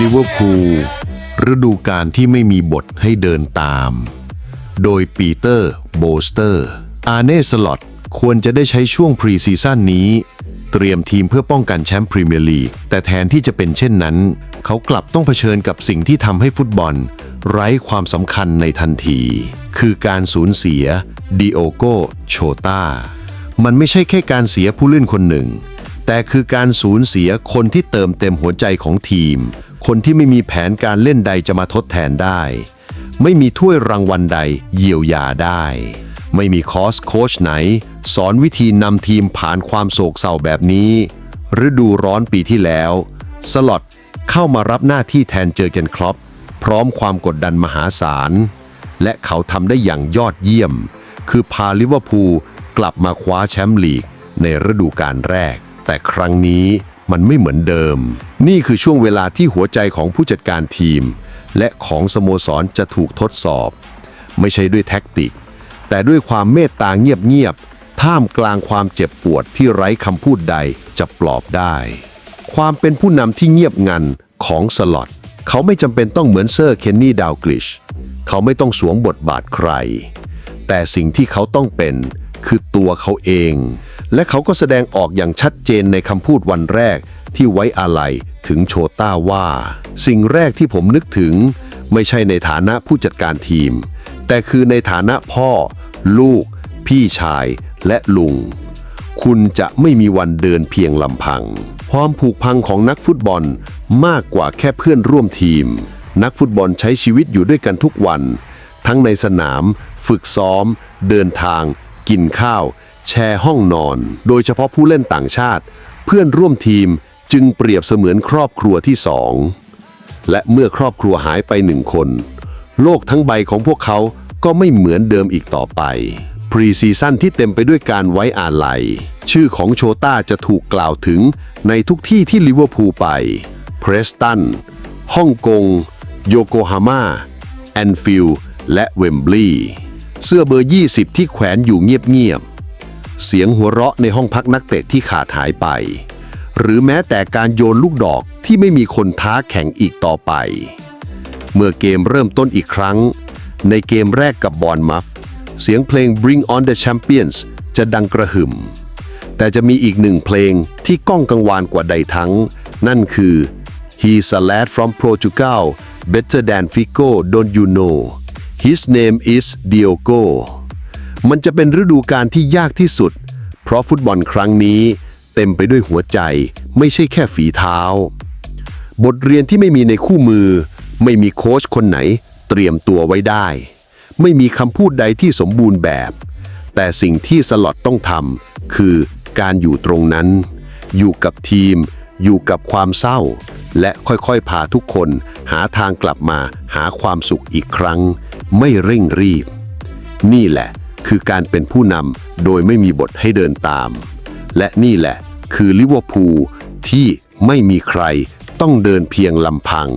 ลิเวอร์พูลฤดูกาลที่ไม่มีบทให้เดินตาม โดยปีเตอร์ โบสเตอร์ อาเน่สล็อตควรจะได้ใช้ช่วงพรีซีซั่นนี้ เตรียมทีมเพื่อป้องกันแชมป์พรีเมียร์ลีก แต่แทนที่จะเป็นเช่นนั้น เขากลับต้องเผชิญกับสิ่งที่ทำให้ฟุตบอล ไร้ความสำคัญในทันที คือการสูญเสียดิโอโกโชตามันไม่ใช่แค่การเสียผู้เล่นคนหนึ่ง แต่คือการสูญเสียคนที่เติมเต็มหัวใจของทีม คนที่ไม่มีแผนการเล่นใดจะมาทดแทนได้ ไม่มีถ้วยรางวัลใดเยียวยาได้ ไม่มีคอสโค้ชไหน สอนวิธีนำทีมผ่านความโศกเศร้าแบบนี้ ฤดูร้อนปีที่แล้ว สล็อตเข้ามารับหน้าที่แทนเจอเกนคลอปพร้อมความกดดันมหาศาล และเขาทำได้อย่างยอดเยี่ยม คือพาลิเวอร์พูลกลับมาคว้าแชมป์ลีกในฤดูกาลแรก แต่ครั้งนี้มันไม่เหมือนเดิม นี่คือช่วงเวลาที่หัวใจของผู้จัดการทีม และของสโมสรจะถูกทดสอบ ไม่ใช่ด้วยแท็กติก แต่ด้วยความเมตตาเงียบๆท่ามกลางความเจ็บปวดที่ไร้คำพูดใดจะปลอบได้ ความเป็นผู้นำที่เงียบงันของสล็อตเขาไม่จำเป็นต้องเหมือนเซอร์เคนนี่ดาวกลิช เขาไม่ต้องสวมบทบาทใคร แต่สิ่งที่เขาต้องเป็น ตัวเขาเอง และเขาก็แสดงออกอย่างชัดเจนในคำพูดวันแรกที่ไว้อาลัยถึงโชต้าว่า สิ่งแรกที่ผมนึกถึง ไม่ใช่ในฐานะผู้จัดการทีม แต่คือในฐานะพ่อ ลูก พี่ชายและลุง คุณจะไม่มีวันเดินเพียงลำพัง ความผูกพังของนักฟุตบอลมากกว่าแค่เพื่อนร่วมทีม นักฟุตบอลใช้ชีวิตอยู่ด้วยกันทุกวัน ทั้งในสนาม ฝึกซ้อม เดินทาง กินข้าว แชร์ห้องนอน โดยเฉพาะผู้เล่นต่างชาติ เพื่อนร่วมทีมจึงเปรียบเสมือนครอบครัวที่สองและเมื่อครอบครัวหายไปหนึ่งคน โลกทั้งใบของพวกเขาก็ไม่เหมือนเดิมอีกต่อไป พรีซีซั่นที่เต็มไปด้วยการไว้อาลัย ชื่อของโชต้าจะถูกกล่าวถึงในทุกที่ที่ลิเวอร์พูลไป เพรสตัน ฮ่องกง โยโกฮาม่า แอนฟิลด์ และเวมบลีย์ เสื้อเบอร์ 20 ที่แขวนอยู่เงียบๆ เสียงหัวเราะในห้องพักนักเตะที่ขาดหายไป หรือแม้แต่การโยนลูกดอกที่ไม่มีคนท้าแข่งอีกต่อไป เมื่อเกมเริ่มต้นอีกครั้ง ในเกมแรกกับบอร์นมัฟเสียงเพลง Bring on the Champions จะดังกระหึ่ม แต่จะมีอีกหนึ่งเพลงที่ก้องกังวานกว่าใดทั้ง นั่นคือ He's a lad from Portugal better than Figo don't you know His name is Diogo มันจะเป็นฤดูกาลที่ยากที่สุด เพราะฟุตบอลครั้งนี้ เต็มไปด้วยหัวใจ ไม่ใช่แค่ฝีเท้า บทเรียนที่ไม่มีในคู่มือ ไม่มีโค้ชคนไหน เตรียมตัวไว้ได้ ไม่มีคำพูดใดที่สมบูรณ์แบบ แต่สิ่งที่สล็อตต้องทำคือการอยู่ตรงนั้น อยู่กับทีม อยู่กับความเศร้า และค่อยๆพาทุกคนหาทางกลับมาหาความสุขอีกครั้ง ไม่เร่งรีบ นี่แหละคือการเป็นผู้นำโดยไม่มีบทให้เดินตาม และนี่แหละคือลิเวอร์พูลที่ไม่มีใครต้องเดินเพียงลำพัง